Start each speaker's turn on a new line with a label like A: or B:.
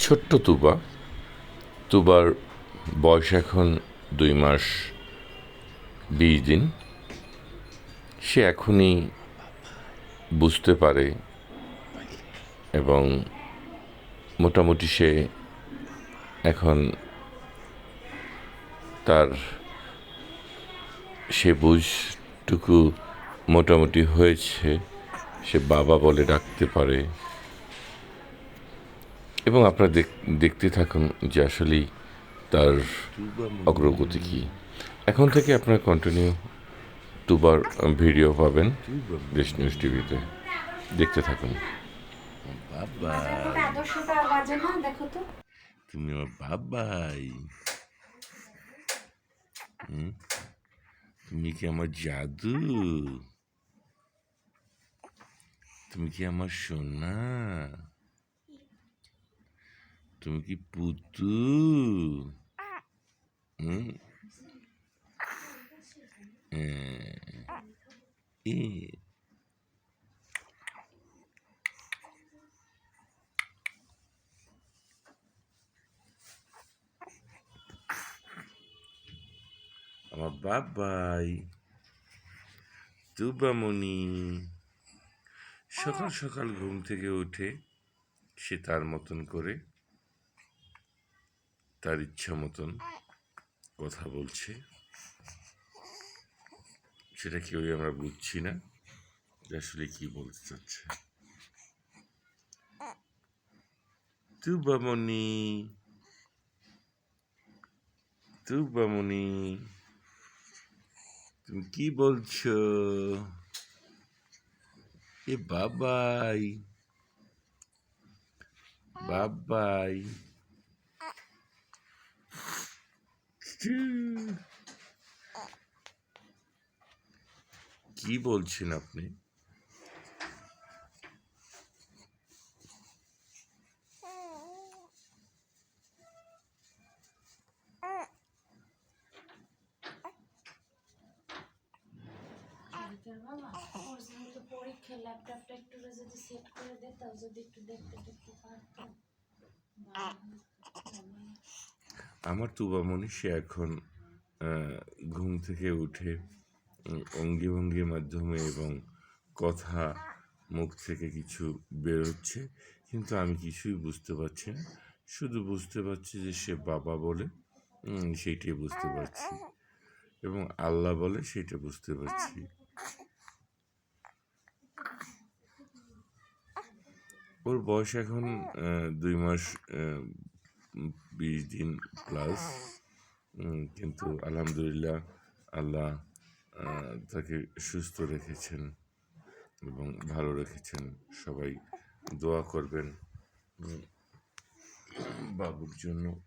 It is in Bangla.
A: ছোট্ট তুবা। তুবার বয়স এখন দুই মাস বিশ দিন। সে এখনই বুঝতে পারে এবং মোটামুটি সে এখন তার সে বুঝটুকু মোটামুটি হয়েছে। সে বাবা বলে ডাকতে পারে। এবং আপনারা দেখতে থাকুন যে আসলেই তার অগ্রগতি কী। এখন থেকে আপনারা কন্টিনিউ দুবার ভিডিও পাবেন দেশ নিউজ টিভিতে দেখতে থাকুন।
B: তুমি আমার বাবাই? তুমি কি আমার জাদু? তুমি কি আমার সোনা? তুমি কি পুতু? হ্যাঁ। আমার বাবাই তুবামণি সকাল সকাল ঘুম থেকে উঠে সে তার মতন করে তার ইচ্ছা মতন কথা বলছে। সেটা কেউই আমরা বুঝছি না আসলে কি বলতে চাচ্ছে। তুবামণি তুবামণি তুমি কি বলছো? এ বাবাই বাবাই। কি বলছেন আপনি?
C: ওর যেহেতু পরীক্ষা ল্যাপটপটা একটু যদি সেট করে দিত যদি একটু দেখতে দেখতে পারতাম
B: আমার তুবামণি সে এখন আহ, ঘুম থেকে উঠে অঙ্গি ভঙ্গির মাধ্যমে এবং কথা মুখ থেকে কিছু বেরোচ্ছে কিন্তু আমি কিছুই বুঝতে পারছি না। শুধু বুঝতে পারছি যে সে বাবা বলে উম, সেইটাই বুঝতে পারছি। এবং আল্লাহ বলে সেটা বুঝতে পারছি। ওর বয়স এখন দুই মাস বিশ দিন প্লাস কিন্তু আলহামদুলিল্লাহ আল্লাহ তাকে সুস্থ রেখেছেন এবং ভালো রেখেছেন। সবাই দোয়া করবেন। বাবুর জন্য।